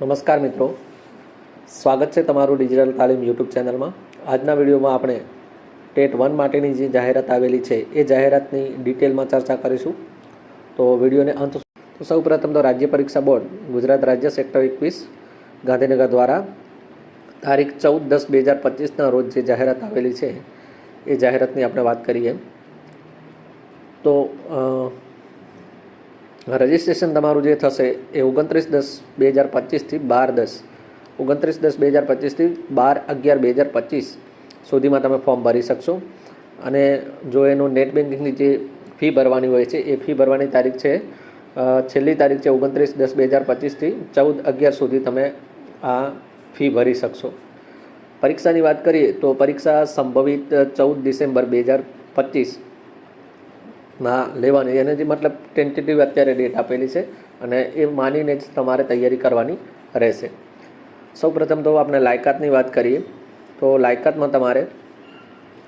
નમસ્કાર મિત્રો. સ્વાગત છે તમારું ડિજિટલ તાલીમ યુટ્યુબ ચેનલમાં. આજના વિડીયોમાં આપણે ટેટ વન માટેની જે જાહેરાત આવેલી છે, એ જાહેરાતની ડિટેલમાં ચર્ચા કરીશું. તો વિડીયોને અંત તો સૌ પ્રથમ તો રાજ્ય પરીક્ષા બોર્ડ, ગુજરાત રાજ્ય સેક્ટર એકવીસ, ગાંધીનગર દ્વારા તારીખ ચૌદ દસ બે હજાર પચીસના રોજ જે જાહેરાત આવેલી છે, એ જાહેરાતની આપણે વાત કરીએ. તો રજિસ્ટ્રેશન તમારું જે થશે એ ઓગણત્રીસ દસ બે હજાર પચીસથી બાર દસ. ઓગણત્રીસ દસ બે હજાર પચીસથી બાર અગિયાર બે હજાર પચીસ સુધીમાં તમે ફોર્મ ભરી શકશો. અને જો એનું નેટ બેન્કિંગની જે ફી ભરવાની હોય છે, એ ફી ભરવાની તારીખ છે છેલ્લી તારીખ છે ઓગણત્રીસ દસ બે હજાર પચીસથી ચૌદ અગિયાર સુધી તમે આ ફી ભરી શકશો. પરીક્ષાની વાત કરીએ તો પરીક્ષા સંભવિત ચૌદ ડિસેમ્બર બે હજાર પચીસ માં લેવાની. એને જે મતલબ ટેન્ટેટિવ અત્યારે ડેટ આપેલી છે અને એ માનીને જ તમારે તૈયારી કરવાની રહેશે. સૌપ્રથમ તો આપણે લાયકાતની વાત કરીએ, તો લાયકાતમાં તમારે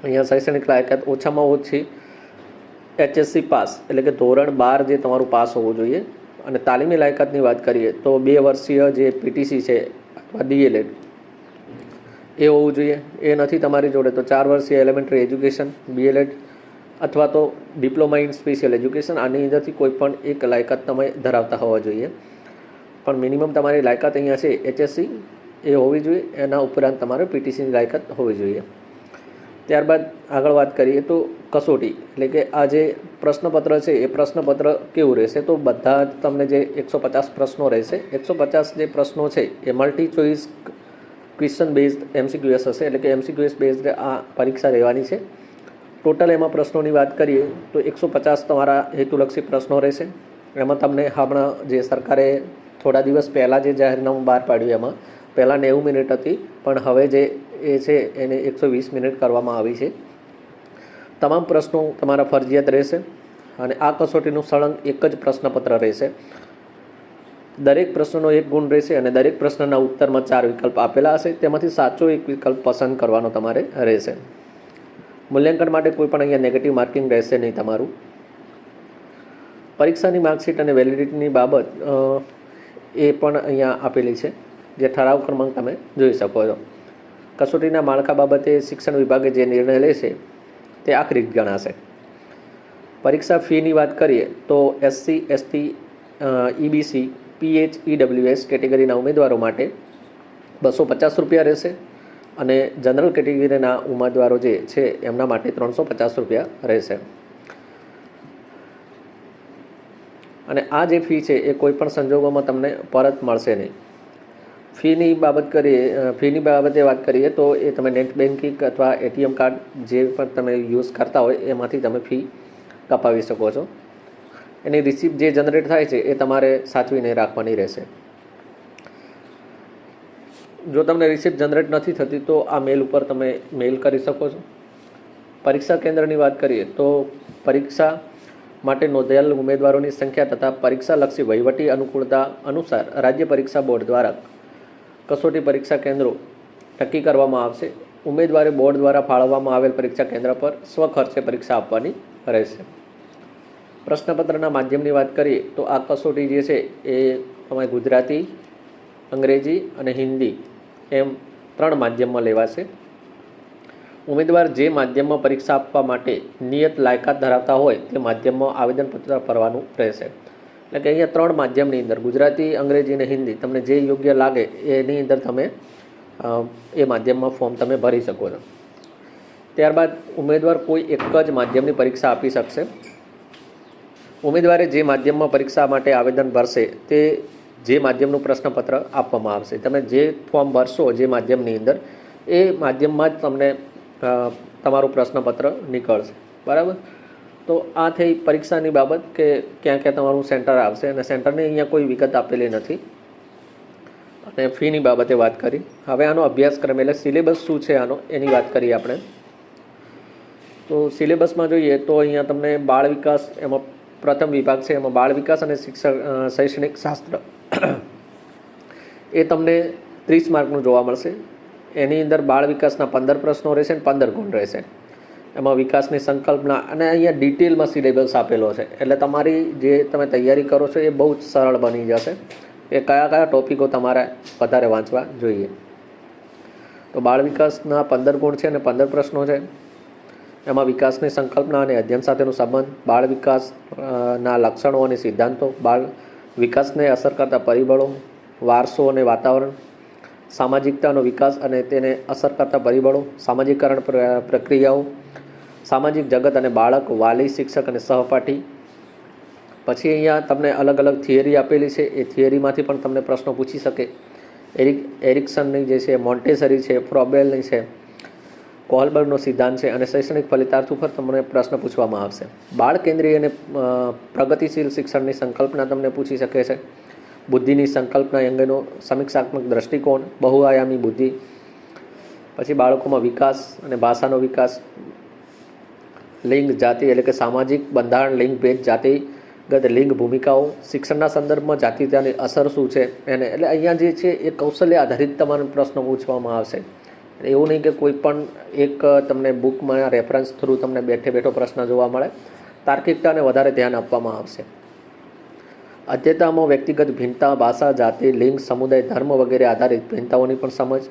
અહીંયા શૈક્ષણિક લાયકાત ઓછામાં ઓછી એચએસસી પાસ એટલે કે ધોરણ બાર જે તમારું પાસ હોવું જોઈએ અને તાલીમી લાયકાતની વાત કરીએ, તો બે વર્ષીય જે પીટીસી છે અથવા ડીએલએડ, એ હોવું જોઈએ. એ નથી તમારી જોડે, તો ચાર વર્ષીય એલિમેન્ટરી એજ્યુકેશન, બીએલએડ અથવા તો ડિપ્લોમા ઇન સ્પેશિયલ એજ્યુકેશન, આની અંદરથી કોઈ પણ એક લાયકાત તમે ધરાવતા હોવા જોઈએ. પણ મિનિમમ તમારી લાયકાત અહીંયા છે, એચએસસી એ હોવી જોઈએ, એના ઉપરાંત તમારે પીટીસીની લાયકાત હોવી જોઈએ. ત્યારબાદ આગળ વાત કરીએ તો કસોટી, એટલે કે આ જે પ્રશ્નપત્ર છે, એ પ્રશ્નપત્ર કેવું રહેશે? તો બધા જ તમને જે એકસો પચાસ પ્રશ્નો રહેશે, એકસો પચાસ જે પ્રશ્નો છે, એ multi choice question based MCQs હશે, એટલે કે એમસીક્યુએસ બેઝડ આ પરીક્ષા રહેવાની છે. ટોટલ એમાં પ્રશ્નોની વાત કરીએ તો એકસો પચાસ તમારા હેતુલક્ષી પ્રશ્નો રહેશે. એમાં તમને હમણાં જે સરકારે થોડા દિવસ પહેલાં જે જાહેરનામું બહાર પાડ્યું એમાં, પહેલાં નેવું મિનિટ હતી, પણ હવે જે એ છે એને એકસો વીસ મિનિટ કરવામાં આવી છે. તમામ પ્રશ્નો તમારા ફરજિયાત રહેશે અને આ કસોટીનું સળંગ એક જ પ્રશ્નપત્ર રહેશે. દરેક પ્રશ્નનો એક ગુણ રહેશે અને દરેક પ્રશ્નના ઉત્તરમાં ચાર વિકલ્પ આપેલા હશે. તેમાંથી સાચો એક વિકલ્પ પસંદ કરવાનો તમારે રહેશે. મૂલ્યાંકન માટે કોઈ પણ અહીંયા નેગેટિવ માર્કિંગ રહેશે નહીં તમારું. પરીક્ષાની માર્કશીટ અને વેલિડિટીની બાબત એ પણ અહીંયા આપેલી છે, જે ઠરાવ ક્રમાંક તમે જોઈ શકો છો. કસોટીના માળખા બાબતે શિક્ષણ વિભાગે જે નિર્ણય લેશે, તે આખરી ગણાશે. પરીક્ષા ફીની વાત કરીએ, તો SC ST EBC PH EWS કેટેગરીના ઉમેદવારો માટે બસો પચાસ રૂપિયા રહેશે. અને જનરલ કેટેગરીના ઉમેદવારો જે છે, એમના માટે ત્રણસો પચાસ રૂપિયા રહેશે. અને આ જે ફી છે, એ કોઈ પણ સંજોગોમાં તમને પરત મળશે નહીં. ફીની બાબત કરીએ ફીની બાબતે વાત કરીએ તો એ તમે નેટ બેન્કિંગ અથવા એટીએમ કાર્ડ જે પણ તમે યુઝ કરતા હોય, એમાંથી તમે ફી કપાવી શકો છો. એની રિસિપ્ટ જે જનરેટ થાય છે, એ તમારે સાચવીને રાખવાની રહેશે. જો તમને રિસિપ્ટ જનરેટ નથી થતી, તો આ મેલ ઉપર તમે મેલ કરી શકો છો. પરીક્ષા કેન્દ્રની વાત કરીએ, તો પરીક્ષા માટે નોંધાયેલ ઉમેદવારોની સંખ્યા તથા પરીક્ષાલક્ષી વહીવટી અનુકૂળતા અનુસાર રાજ્ય પરીક્ષા બોર્ડ દ્વારા કસોટી પરીક્ષા કેન્દ્રો નક્કી કરવામાં આવશે. ઉમેદવારે બોર્ડ દ્વારા ફાળવવામાં આવેલ પરીક્ષા કેન્દ્ર પર સ્વખર્ચે પરીક્ષા આપવાની રહેશે. પ્રશ્નપત્રના માધ્યમની વાત કરીએ, તો આ કસોટી જે છે એ તમારે ગુજરાતી, અંગ્રેજી અને હિન્દી એમ ત્રણ માધ્યમમાં લેવાશે. ઉમેદવાર જે માધ્યમમાં પરીક્ષા આપવા માટે નિયત લાયકાત ધરાવતા હોય તે માધ્યમમાં આવેદનપત્ર ભરવાનું રહેશે. એટલે કે અહીંયા ત્રણ માધ્યમની અંદર, ગુજરાતી, અંગ્રેજી અને હિન્દી, તમને જે યોગ્ય લાગે એની અંદર તમે એ માધ્યમમાં ફોર્મ તમે ભરી શકો છો. ત્યારબાદ ઉમેદવાર કોઈ એક જ માધ્યમની પરીક્ષા આપી શકશે. ઉમેદવારે જે માધ્યમમાં પરીક્ષા માટે આવેદન ભરશે તે જે માધ્યમનું પ્રશ્નપત્ર આપવામાં આવશે. તમે જે ફોર્મ ભરશો જે માધ્યમની અંદર, એ માધ્યમમાં જ તમને તમારું પ્રશ્નપત્ર નીકળશે. બરાબર? તો આ થઈ પરીક્ષાની બાબત કે ક્યાં ક્યાં તમારું સેન્ટર આવશે અને સેન્ટરની અહીંયા કોઈ વિગત આપેલી નથી. અને ફીની બાબતે વાત કરી. હવે આનો અભ્યાસક્રમ એટલે સિલેબસ શું છે આનો, એની વાત કરીએ આપણે. તો સિલેબસમાં જોઈએ તો અહીંયા તમને બાળ વિકાસ, એમાં પ્રથમ વિભાગ છે, એમાં બાળ વિકાસ અને શિક્ષણ શૈક્ષણિક શાસ્ત્ર. એ તમને ત્રીસ માર્કનું જોવા મળશે. એની અંદર બાળ વિકાસના પંદર પ્રશ્નો રહેશે અને પંદર ગુણ રહેશે. એમાં વિકાસની સંકલ્પના અને અહીંયા ડિટેલમાં સિલેબસ આપેલો છે. એટલે તમારી જે તમે તૈયારી કરો છો એ બહુ જ સરળ બની જશે. કે કયા કયા ટોપિકો તમારે વધારે વાંચવા જોઈએ. તો બાળ વિકાસના પંદર ગુણ છે અને પંદર પ્રશ્નો છે. એમાં વિકાસની સંકલ્પના અને અધ્યયન સાથેનો સંબંધ, બાળ વિકાસના લક્ષણો અને સિદ્ધાંતો, બાળ વિકાસને અસર કરતા પરિબળો, વારસો અને વાતાવરણ, સામાજિકતાનો વિકાસ અને તેને અસર કરતા પરિબળો સામાજિકરણ પ્ર- પ્રક્રિયાઓ, સામાજિક જગત અને બાળક, વાલી, શિક્ષક અને સહપાઠી. પછી અહીંયા તમને અલગ અલગ થિયરી આપેલી છે. એ થિયરીમાંથી પણ તમને પ્રશ્નો પૂછી શકે. એરિક, એરિક્સનની જે છે, મોન્ટેસરી છે, ફ્રોબેલની છે કોહલબર્ગનો સિદ્ધાંત છે અને શૈક્ષણિક ફલિતાર્થ ઉપર તમને પ્રશ્ન પૂછવામાં આવશે. બાળ કેન્દ્રીય અને પ્રગતિશીલ શિક્ષણની સંકલ્પના તમને પૂછી શકે છે. બુદ્ધિની સંકલ્પના અંગેનો સમીક્ષાત્મક દ્રષ્ટિકોણ, બહુઆયામી બુદ્ધિ, પછી બાળકોમાં વિકાસ અને ભાષાનો વિકાસ, લિંગ, જાતિ એટલે કે સામાજિક બંધારણ, લિંગ ભેદ, જાતિગત લિંગ ભૂમિકાઓ, શિક્ષણના સંદર્ભમાં જાતિતાની અસર શું છે, એને, એટલે અહીંયા જે છે એ કૌશલ્ય આધારિત તમારા પ્રશ્નો પૂછવામાં આવશે. એવું નહીં કે કોઈ પણ એક તમને બુકમાં રેફરન્સ થ્રુ તમને બેઠે બેઠો પ્રશ્ન જોવા મળે. તાર્કિકતાને વધારે ધ્યાન આપવામાં આવશે. અધ્યતામાં વ્યક્તિગત ભિન્નતા, ભાષા, જાતિ, લિંગ, સમુદાય, ધર્મ વગેરે આધારિત ભિન્નતાઓની પણ સમજ.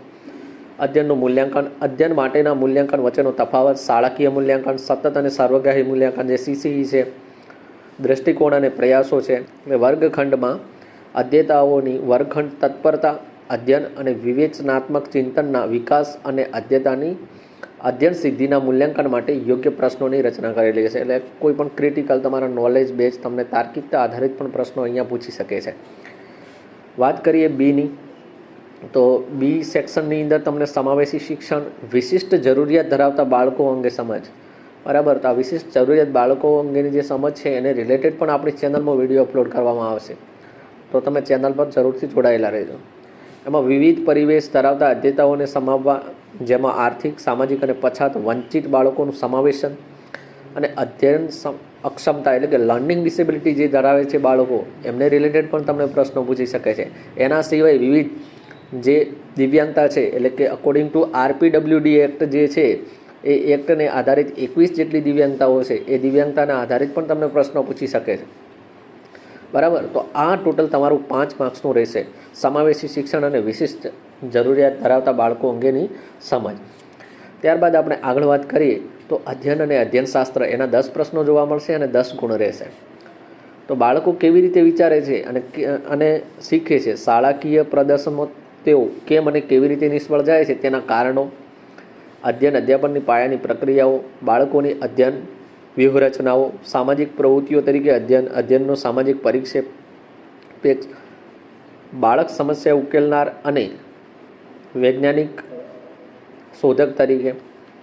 અધ્યયનનું મૂલ્યાંકન, અધ્યયન માટેના મૂલ્યાંકન વચ્ચેનો તફાવત, શાળાકીય મૂલ્યાંકન, સતત અને સર્વગ્રાહી મૂલ્યાંકન જે સીસીઈ છે દૃષ્ટિકોણ અને પ્રયાસો છે. વર્ગખંડમાં અધ્યતાઓની વર્ગખંડ તત્પરતા અધ્યયન અને વિવેચનાત્મક ચિંતનના વિકાસ અને અધ્યતાની અધ્યયન સિદ્ધિના મૂલ્યાંકન માટે યોગ્ય પ્રશ્નોની રચના કરેલી છે. એટલે કોઈ પણ ક્રિટિકલ તમારા નોલેજ બેઝ તમને તાર્કિકતા આધારિત પણ પ્રશ્નો અહીંયા પૂછી શકે છે. વાત કરીએ બીની તો બી સેક્શનની અંદર તમને સમાવેશી શિક્ષણ વિશિષ્ટ જરૂરિયાત ધરાવતા બાળકો અંગે સમજ. બરાબર? તો આ વિશિષ્ટ જરૂરિયાત બાળકો અંગેની જે સમજ છે એને રિલેટેડ પણ આપણી ચેનલમાં વીડિયો અપલોડ કરવામાં આવશે. તો તમે ચેનલ પર જરૂરથી જોડાયેલા રહેજો. એમાં વિવિધ પરિવેશ ધરાવતા અધ્યતાઓને સમાવવા, જેમાં આર્થિક, સામાજિક અને પછાત વંચિત બાળકોનું સમાવેશન અને અધ્યયન અક્ષમતા એટલે કે લર્નિંગ ડિસેબિલિટી જે ધરાવે છે બાળકો, એમને રિલેટેડ પણ તમને પ્રશ્નો પૂછી શકે છે. એના સિવાય વિવિધ જે દિવ્યાંગતા છે, એટલે કે અકોર્ડિંગ ટુ આરપીડબ્લ્યુડી એક્ટ જે છે, એ એક્ટને આધારિત એકવીસ જેટલી દિવ્યાંગતાઓ છે, એ દિવ્યાંગતાના આધારિત પણ તમને પ્રશ્નો પૂછી શકે છે. બરાબર? તો આ ટોટલ તમારું પાંચ માર્ક્સનું રહેશે. સમાવેશી શિક્ષણ અને વિશિષ્ટ જરૂરિયાત ધરાવતા બાળકો અંગેની સમજ. ત્યારબાદ આપણે આગળ વાત કરીએ, તો અધ્યયન અને અધ્યયનશાસ્ત્ર, એના દસ પ્રશ્નો જોવા મળશે અને દસ ગુણ રહેશે. તો બાળકો કેવી રીતે વિચારે છે અને અને શીખે છે? શાળાકીય પ્રદર્શનમાં તેઓ કેમ અને કેવી રીતે નિષ્ફળ જાય છે? તેના કારણો, અધ્યયન અધ્યાપનની પાયાની પ્રક્રિયાઓ, બાળકોની અધ્યયન વ્યૂહરચનાઓ, સામાજિક પ્રવૃત્તિઓ તરીકે અધ્યયન, અધ્યયનનો સામાજિક પરિક્ષેપ બાળક સમસ્યા ઉકેલનાર અને વૈજ્ઞાનિક શોધક તરીકે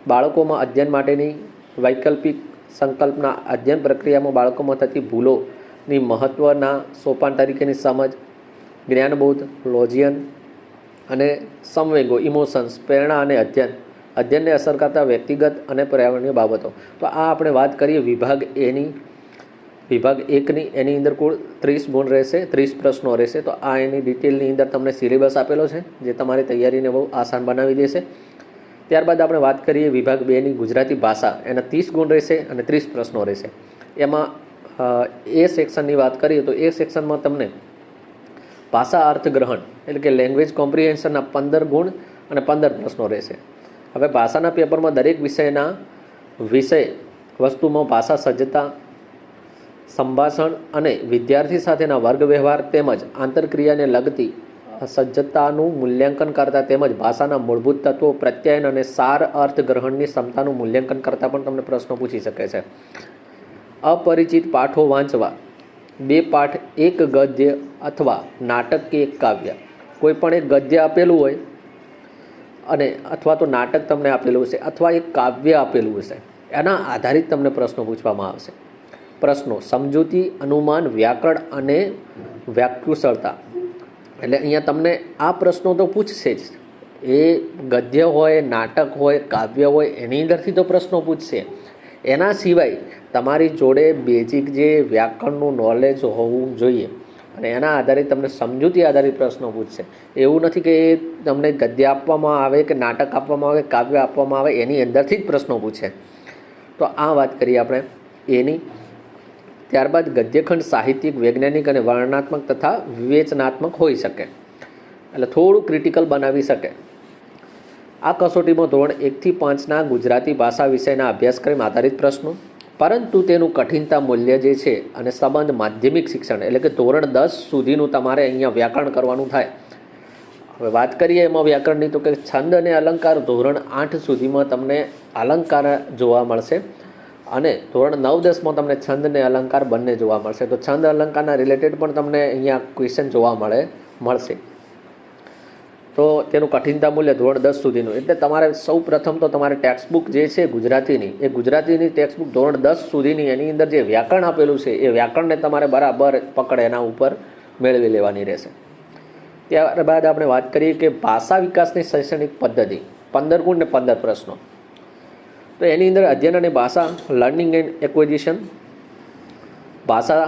બાળકોમાં અધ્યયન માટેની વૈકલ્પિક સંકલ્પના અધ્યયન પ્રક્રિયામાં બાળકોમાં થતી ભૂલોની મહત્ત્વના સોપાન તરીકેની સમજ, જ્ઞાનબોધ, લોજિયન અને સંવેગો, ઇમોશન્સ, પ્રેરણા અને અધ્યયન અધ્યયનને અસર કરતા વ્યક્તિગત અને પર્યાવરણીય બાબતો. તો આ આપણે વાત કરીએ વિભાગ એની વિભાગ એકની એની અંદર કુલ ત્રીસ ગુણ રહેશે, ત્રીસ પ્રશ્નો રહેશે. તો આ એની ડિટેલની અંદર તમને સિલેબસ આપેલો છે, જે તમારી તૈયારીને બહુ આસાન બનાવી દેશે. ત્યારબાદ આપણે વાત કરીએ વિભાગ બેની ગુજરાતી ભાષા. એના ત્રીસ ગુણ રહેશે અને ત્રીસ પ્રશ્નો રહેશે. એમાં એ સેક્શનની વાત કરીએ તો એ સેક્શનમાં તમને ભાષા અર્થગ્રહણ, એટલે કે લેંગ્વેજ કોમ્પ્રિહેન્શનના પંદર ગુણ અને પંદર પ્રશ્નો રહેશે. હવે ભાષાના પેપરમાં દરેક વિષયના વિષય વસ્તુમાં ભાષા સજ્જતા, સંભાષણ અને વિદ્યાર્થી સાથેના વર્ગ વ્યવહાર તેમજ આંતરક્રિયાને લગતી સજ્જતાનું મૂલ્યાંકન કરતા તેમજ ભાષાના મૂળભૂત તત્વો પ્રત્યાયન અને સાર અર્થગ્રહણની ક્ષમતાનું મૂલ્યાંકન કરતા પણ તમને પ્રશ્નો પૂછી શકે છે. અપરિચિત પાઠો વાંચવા, બે પાઠ એક ગદ્ય અથવા નાટક કે એક કાવ્ય. કોઈ પણ એક ગદ્ય આપેલું હોય અને અથવા તો નાટક તમને આપેલું હશે અથવા એક કાવ્ય આપેલું હશે, એના આધારિત તમને પ્રશ્નો પૂછવામાં આવશે. પ્રશ્નો, સમજૂતી, અનુમાન, વ્યાકરણ અને વ્યાકુશળતા એટલે અહીંયા તમને આ પ્રશ્નો તો પૂછશે જ. એ ગદ્ય હોય, નાટક હોય, કાવ્ય હોય, એની અંદરથી તો પ્રશ્નો પૂછશે. એના સિવાય તમારી જોડે બેઝિક જે વ્યાકરણનું નોલેજ હોવું જોઈએ અને એના આધારે તમને સમજૂતી આધારિત પ્રશ્નો પૂછશે. એવું નથી કે એ તમને ગદ્ય આપવામાં આવે કે નાટક આપવામાં આવે કાવ્ય આપવામાં આવે, એની અંદરથી જ પ્રશ્નો પૂછે. તો આ વાત કરીએ આપણે એની. ત્યારબાદ ગદ્યખંડ સાહિત્યિક, વૈજ્ઞાનિક અને વર્ણનાત્મક તથા વિવેચનાત્મક હોઈ શકે. એટલે થોડું ક્રિટિકલ બનાવી શકે. આ કસોટીમાં ધોરણ એકથી પાંચના ગુજરાતી ભાષા વિષયના અભ્યાસક્રમ આધારિત પ્રશ્નો પરંતુ તેનું કઠિનતા મૂલ્ય જે છે અને સંબંધ માધ્યમિક શિક્ષણ એટલે કે ધોરણ દસ સુધીનું તમારે અહીંયા વ્યાકરણ કરવાનું થાય. હવે વાત કરીએ એમાં વ્યાકરણની તો કે છંદ અને અલંકાર ધોરણ આઠ સુધીમાં તમને અલંકાર જોવા મળશે અને ધોરણ નવ દસમાં તમને છંદ અને અલંકાર બંને જોવા મળશે. તો છંદ અલંકારના રિલેટેડ પણ તમને અહીંયા ક્વેશ્ચન જોવા મળે, મળશે. તો તેનું કઠિનતા મૂલ્ય ધોરણ દસ સુધીનું. એટલે તમારે સૌ પ્રથમ તો તમારે ટેક્સ્ટબુક જે છે ગુજરાતીની, એ ગુજરાતીની ટેક્સ્ટબુક ધોરણ દસ સુધીની એની અંદર જે વ્યાકરણ આપેલું છે, એ વ્યાકરણને તમારે બરાબર પકડ એના ઉપર મેળવી લેવાની રહેશે. ત્યારબાદ આપણે વાત કરીએ કે ભાષા વિકાસની શૈક્ષણિક પદ્ધતિ, પંદર ગુણ ને પંદર પ્રશ્નો. તો એની અંદર અધ્યયન અને ભાષા લર્નિંગ એન્ડ એક્વિઝિશન ભાષા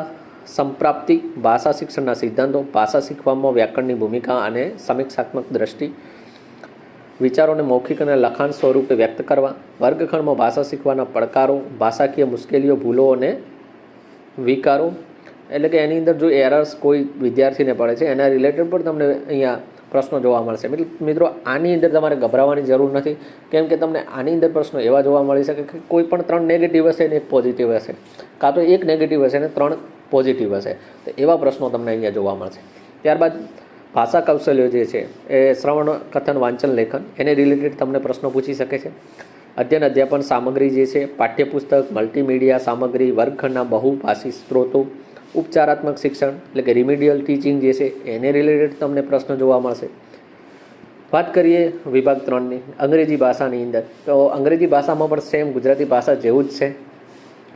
સંપ્રાપ્તિ, ભાષા શિક્ષણના સિદ્ધાંતો, ભાષા શીખવામાં વ્યાકરણની ભૂમિકા અને સમીક્ષાત્મક દ્રષ્ટિ, વિચારોને મૌખિક અને લખાણ સ્વરૂપે વ્યક્ત કરવા, વર્ગખંડમાં ભાષા શીખવાના પડકારો, ભાષાકીય મુશ્કેલીઓ, ભૂલો અને વિકારો. એટલે કે એની અંદર જો એરર્સ કોઈ વિદ્યાર્થીને પડે છે, એના રિલેટેડ પણ તમને અહીંયા પ્રશ્નો જોવા મળશે. મિત્રો, આની અંદર તમારે ગભરાવાની જરૂર નથી. કેમ કે તમને આની અંદર પ્રશ્નો એવા જોવા મળી શકે કે કોઈ પણ ત્રણ નેગેટિવ હશે ને એક પોઝિટિવ હશે. કાં તો એક નેગેટિવ હશે ને ત્રણ પોઝિટિવ હશે. તો એવા પ્રશ્નો તમને અહીંયા જોવા મળશે. ત્યારબાદ ભાષા કૌશલ્યો જે છે, એ શ્રવણ, કથન, વાંચન, લેખન, એને રિલેટેડ તમને પ્રશ્નો પૂછી શકે છે. અધ્યયન, અધ્યાપન, સામગ્રી જે છે, પાઠ્યપુસ્તક મલ્ટીમીડિયા સામગ્રી, વર્ગખંડના બહુભાષી સ્ત્રોતો ઉપચારાત્મક શિક્ષણ, એટલે કે રિમિડિયલ ટીચિંગ જે છે, એને રિલેટેડ તમને પ્રશ્ન જોવા મળશે. વાત કરીએ વિભાગ ત્રણની, અંગ્રેજી ભાષાની અંદર. તો અંગ્રેજી ભાષામાં પણ સેમ ગુજરાતી ભાષા જેવું જ છે.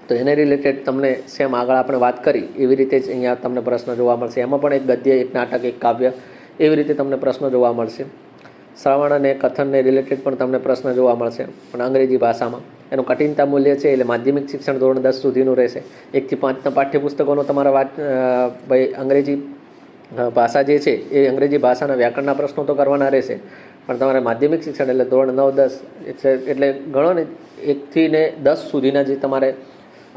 તો એને રિલેટેડ તમને સેમ આગળ આપણે વાત કરી, એવી રીતે જ અહીંયા તમને પ્રશ્ન જોવા મળશે. એમાં પણ એક ગદ્ય, એક નાટક, એક કાવ્ય, એવી રીતે તમને પ્રશ્નો જોવા મળશે. શ્રવણ અને કથનને રિલેટેડ પણ તમને પ્રશ્ન જોવા મળશે, પણ અંગ્રેજી ભાષામાં. એનું કઠિનતા મૂલ્ય છે, એટલે માધ્યમિક શિક્ષણ ધોરણ દસ સુધીનું રહેશે. એકથી પાંચના પાઠ્યપુસ્તકોનો તમારા વાત ભાઈ અંગ્રેજી ભાષા જે છે, એ અંગ્રેજી ભાષાના વ્યાકરણના પ્રશ્નો તો કરવાના રહેશે. પણ તમારે માધ્યમિક શિક્ષણ એટલે ધોરણ નવ, દસ, એટલે એટલે ગણો ને એકથી ને દસ સુધીના જે તમારે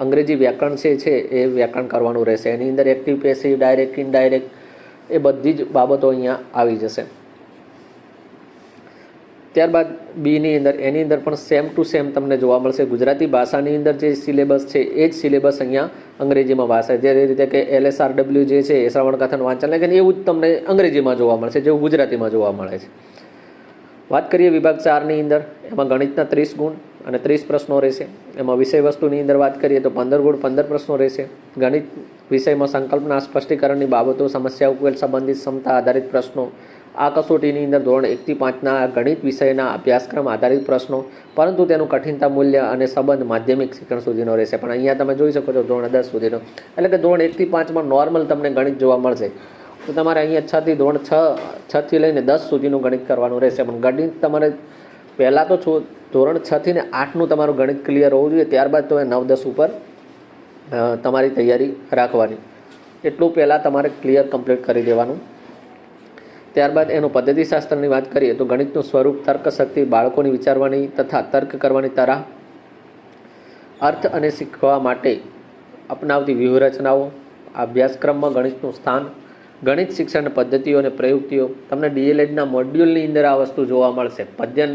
અંગ્રેજી વ્યાકરણ છે એ વ્યાકરણ કરવાનું રહેશે. એની અંદર એક્ટિવ પેસિવ ડાયરેક્ટ ઇનડાયરેક્ટ એ બધી જ બાબતો અહીંયા આવી જશે. ત્યારબાદ બીની અંદર, એની અંદર પણ સેમ ટુ સેમ તમને જોવા મળશે. ગુજરાતી ભાષાની અંદર જે સિલેબસ છે, એ જ સિલેબસ અહીંયા અંગ્રેજીમાં ભાષા જે રીતે કે એલએસઆર ડબલ્યુ જે છે, એ શ્રવણ કથન વાંચન લેખન એવું જ તમને અંગ્રેજીમાં જોવા મળશે, જેવું ગુજરાતીમાં જોવા મળે છે. વાત કરીએ વિભાગ ચારની અંદર, એમાં ગણિતના ત્રીસ ગુણ અને ત્રીસ પ્રશ્નો રહેશે. એમાં વિષય વસ્તુની અંદર વાત કરીએ તો પંદર ગુણ, પંદર પ્રશ્નો રહેશે. ગણિત વિષયમાં સંકલ્પના સ્પષ્ટીકરણની બાબતો, સમસ્યા ઉકેલ સંબંધિત ક્ષમતા આધારિત પ્રશ્નો આ કસોટીની અંદર ધોરણ એકથી પાંચના ગણિત વિષયના અભ્યાસક્રમ આધારિત પ્રશ્નો, પરંતુ તેનું કઠિનતા, મૂલ્ય અને સંબંધ માધ્યમિક શિક્ષણ સુધીનો રહેશે. પણ અહીંયા તમે જોઈ શકો છો ધોરણ દસ સુધીનો. એટલે કે ધોરણ એકથી પાંચમાં નોર્મલ તમને ગણિત જોવા મળશે. તો તમારે અહીંયા છથી ધોરણ છ, છથી લઈને દસ સુધીનું ગણિત કરવાનું રહેશે. પણ ગણિત તમારે પહેલાં તો છો, ધોરણ છથી ને આઠનું તમારું ગણિત ક્લિયર હોવું જોઈએ. ત્યારબાદ તમે નવ દસ ઉપર તમારી તૈયારી રાખવાની. એટલું પહેલાં તમારે ક્લિયર કમ્પ્લીટ કરી દેવાનું. ત્યારબાદ એનું પદ્ધતિશાસ્ત્રની વાત કરીએ તો ગણિતનું સ્વરૂપ તર્કશક્તિ બાળકોની વિચારવાની તથા તર્ક કરવાની તરાહ, અર્થ અને શીખવા માટે અપનાવતી વ્યૂહરચનાઓ, અભ્યાસક્રમમાં ગણિતનું સ્થાન, ગણિત શિક્ષણ પદ્ધતિઓ અને પ્રયુક્તિઓ. તમને ડીએલએડના મોડ્યુલની અંદર આ વસ્તુ જોવા મળશે. પદ્યન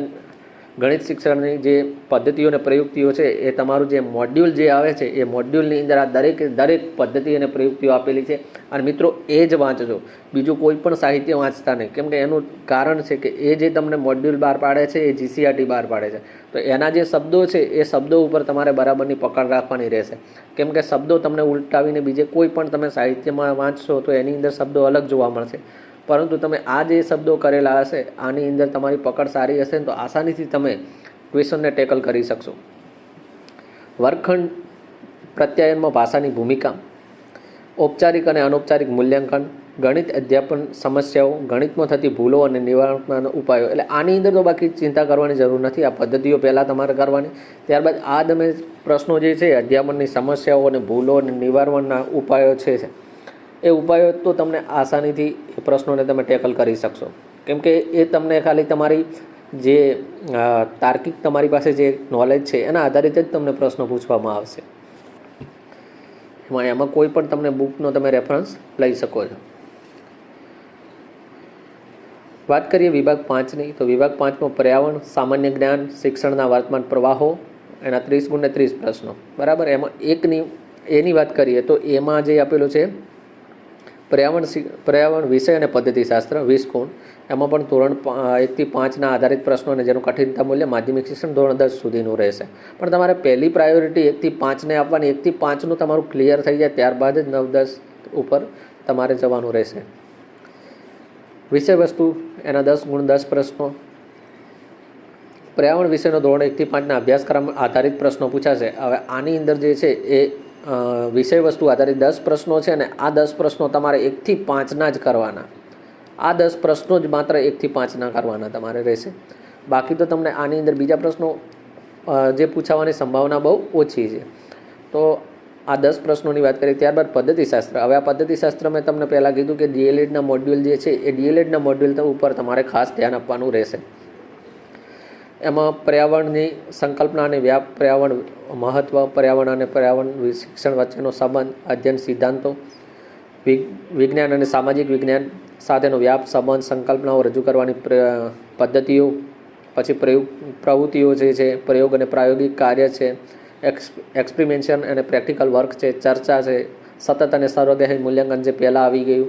ગણિત શિક્ષણની જે પદ્ધતિઓ અને પ્રયુક્તિઓ છે, એ તમારું જે મોડ્યુલ જે આવે છે, એ મોડ્યુલની અંદર આ દરેક દરેક પદ્ધતિ અને પ્રયુક્તિઓ આપેલી છે. અને મિત્રો, એ જ વાંચજો. બીજું કોઈ પણ સાહિત્ય વાંચતા નહીં. કેમ કે એનું કારણ છે કે એ જે તમને મોડ્યુલ બહાર પાડે છે, એ જીસીઆરટી બહાર પાડે છે. તો એના જે શબ્દો છે, એ શબ્દો ઉપર તમારે બરાબરની પકડ રાખવાની રહેશે. કેમ કે શબ્દો તમને ઉલટાવીને બીજે કોઈ પણ તમે સાહિત્યમાં વાંચશો, તો એની અંદર શબ્દો અલગ જોવા મળશે. પરંતુ તમે આ જે શબ્દો કરેલા હશે, આની અંદર તમારી પકડ સારી હશે તો આસાનીથી તમે ક્વેશ્ચનને ટેકલ કરી શકશો. વર્ગખંડ પ્રત્યાયનમાં ભાષાની ભૂમિકા, ઔપચારિક અને અનૌપચારિક મૂલ્યાંકન, ગણિત અધ્યાપન સમસ્યાઓ, ગણિતમાં થતી ભૂલો અને નિવારણના ઉપાયો, એટલે આની અંદર તો બાકી ચિંતા કરવાની જરૂર નથી. આ પદ્ધતિઓ પહેલાં તમારે કરવાની. ત્યારબાદ આ તમે પ્રશ્નો જે છે, અધ્યાપનની સમસ્યાઓ અને ભૂલો અને નિવારણના ઉપાયો છે. એ ઉપાયો તો તમને આસાનીથી એ પ્રશ્નોને તમે ટેકલ કરી શકશો. કેમ કે એ તમને ખાલી તમારી જે તાર્કિક તમારી પાસે જે નોલેજ છે, એના આધારિત જ તમને પ્રશ્નો પૂછવામાં આવશે. એમાં એમાં કોઈ પણ તમને બુકનો તમે રેફરન્સ લઈ શકો છો. વાત કરીએ વિભાગ પાંચની, તો વિભાગ પાંચમાં પર્યાવરણ, સામાન્ય જ્ઞાન, શિક્ષણના વર્તમાન પ્રવાહો, એના ત્રીસ ગુણને ત્રીસ પ્રશ્નો. બરાબર? એમાં એકની, એની વાત કરીએ તો એમાં જે આપેલું છે પર્યાવરણ પર્યાવરણ વિષય અને પદ્ધતિશાસ્ત્ર વીસ ગુણ એમાં પણ ધોરણ એકથી પાંચના આધારિત પ્રશ્નો અને જેનું કઠિનતા મૂલ્ય માધ્યમિક શિક્ષણ ધોરણ દસ સુધીનું રહેશે. પણ તમારે પહેલી પ્રાયોરિટી એકથી પાંચને આપવાની, એકથી પાંચનું તમારું ક્લિયર થઈ જાય ત્યારબાદ જ નવ દસ ઉપર તમારે જવાનું રહેશે. વિષય વસ્તુ એના દસ ગુણ દસ પ્રશ્નો. પર્યાવરણ વિષયનો ધોરણ એકથી પાંચના અભ્યાસક્રમ આધારિત પ્રશ્નો પૂછાશે. હવે આની અંદર જે છે એ વિષય વસ્તુ આધારિત દસ પ્રશ્નો છે અને આ દસ પ્રશ્નો તમારે એકથી પાંચના જ કરવાના. આ દસ પ્રશ્નો જ માત્ર એકથી પાંચના કરવાના તમારે રહેશે. બાકી તો તમને આની અંદર બીજા પ્રશ્નો જે પૂછાવાની સંભાવના બહુ ઓછી છે. તો આ દસ પ્રશ્નોની વાત કરીએ ત્યારબાદ પદ્ધતિશાસ્ત્ર. હવે આ પદ્ધતિશાસ્ત્ર મેં તમને પહેલાં કીધું કે ડીએલએડના મોડ્યુલ જે છે, એ ડીએલએડના મોડ્યુલ ઉપર તમારે ખાસ ધ્યાન આપવાનું રહેશે. એમાં પર્યાવરણની સંકલ્પના અને વ્યાપ, પર્યાવરણ મહત્ત્વ પર્યાવરણ અને પર્યાવરણ શિક્ષણ વચ્ચેનો સંબંધ, અધ્યયન સિદ્ધાંતો વિજ્ઞાન અને સામાજિક વિજ્ઞાન સાથેનો વ્યાપ, સંબંધ, સંકલ્પનાઓ રજૂ કરવાની પદ્ધતિઓ, પછી પ્રયોગ પ્રવૃત્તિઓ જે છે, પ્રયોગ અને પ્રાયોગિક કાર્ય છે, એક્સ, એક્સપેરિમેન્શન અને પ્રેક્ટિકલ વર્ક છે, ચર્ચા છે, સતત અને સર્વદેહી મૂલ્યાંકન જે પહેલાં આવી ગયું,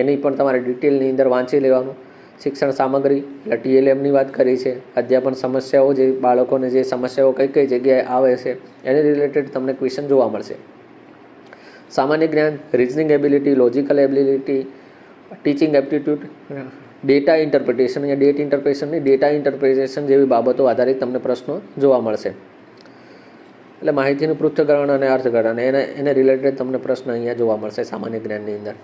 એની પણ તમારે ડિટેલની અંદર વાંચી લેવાનું. શિક્ષણ સામગ્રી એટલે ટીએલએમની વાત કરી છે. અધ્યાપન સમસ્યાઓ જે બાળકોને જે સમસ્યાઓ કઈ કઈ જગ્યાએ આવે છે, એની રિલેટેડ તમને ક્વેશ્ચન જોવા મળશે. સામાન્ય જ્ઞાન reasoning ability logical ability teaching aptitude data interpretation યા ડેટ ઇન્ટરપ્રિટેશનની ડેટા ઇન્ટરપ્રિટેશન જેવી બાબતો આધારિત તમને પ્રશ્નો જોવા મળશે. એટલે માહિતીનું પૃથ્થકરણ અને અર્થઘટન, એને એને રિલેટેડ તમને પ્રશ્ન અહીંયા જોવા મળશે સામાન્ય જ્ઞાનની અંદર.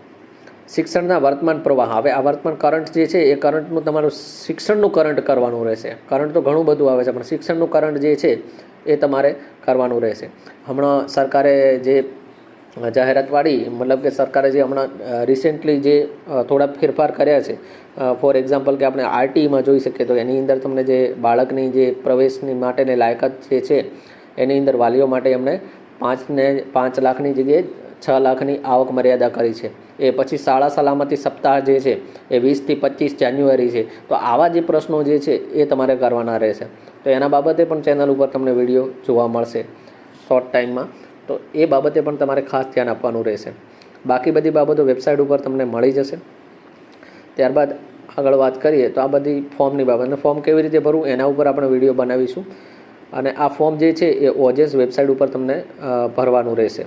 શિક્ષણના વર્તમાન પ્રવાહ. હવે આ વર્તમાન કરંટ જે છે, એ કરંટનું તમારું શિક્ષણનું કરંટ કરવાનું રહેશે. કરંટ તો ઘણું બધું આવે છે, પણ શિક્ષણનું કરંટ જે છે, એ તમારે કરવાનું રહેશે. હમણાં સરકારે જે જાહેરાતવાળી, મતલબ કે સરકારે જે હમણાં રિસેન્ટલી જે થોડા ફેરફાર કર્યા છે ફોર એક્ઝામ્પલ કે આપણે આરટીઈમાં જોઈ શકીએ તો એની અંદર તમને જે બાળકની જે પ્રવેશની માટેની લાયકાત જે છે, એની અંદર વાલીઓ માટે એમણે પાંચને પાંચ લાખની જગ્યાએ છ લાખની આવક મર્યાદા કરી છે. એ પછી શાળા સલામતી સપ્તાહ જે છે, એ વીસથી પચીસ જાન્યુઆરી છે. તો આવા જે પ્રશ્નો જે છે, એ તમારે કરવાના રહેશે. તો એના બાબતે પણ ચેનલ ઉપર તમને વીડિયો જોવા મળશે શોર્ટ ટાઈમમાં. તો એ બાબતે પણ તમારે ખાસ ધ્યાન આપવાનું રહેશે. બાકી બધી બાબતો વેબસાઇટ ઉપર તમને મળી જશે. ત્યારબાદ આગળ વાત કરીએ, તો આ બધી ફોર્મની બાબત. અને ફોર્મ કેવી રીતે ભરવું, એના ઉપર આપણે વીડિયો બનાવીશું. અને આ ફોર્મ જે છે, એ ઓજેસ વેબસાઇટ ઉપર તમને ભરવાનું રહેશે.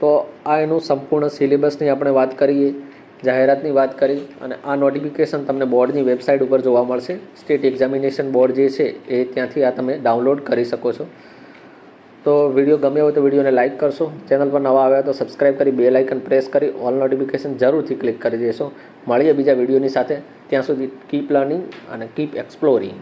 તો આ એનું સંપૂર્ણ સિલેબસની આપણે વાત કરીએ, જાહેરાતની વાત કરી અને આ નોટિફિકેશન તમને બોર્ડની વેબસાઇટ ઉપર જોવા મળશે. સ્ટેટ એક્ઝામિનેશન બોર્ડ જે છે એ ત્યાંથી આ તમે ડાઉનલોડ કરી શકો છો. તો વીડિયો ગમ્યો હોય તો વિડીયોને લાઇક કરશો. ચેનલ પર નવા આવ્યા તો સબસ્ક્રાઇબ કરી બે લાઇકન પ્રેસ કરી ઓલ નોટિફિકેશન જરૂરથી ક્લિક કરી દેશો. મળીએ બીજા વિડીયોની સાથે. ત્યાં સુધી કીપ લર્નિંગ અને કીપ એક્સપ્લોરિંગ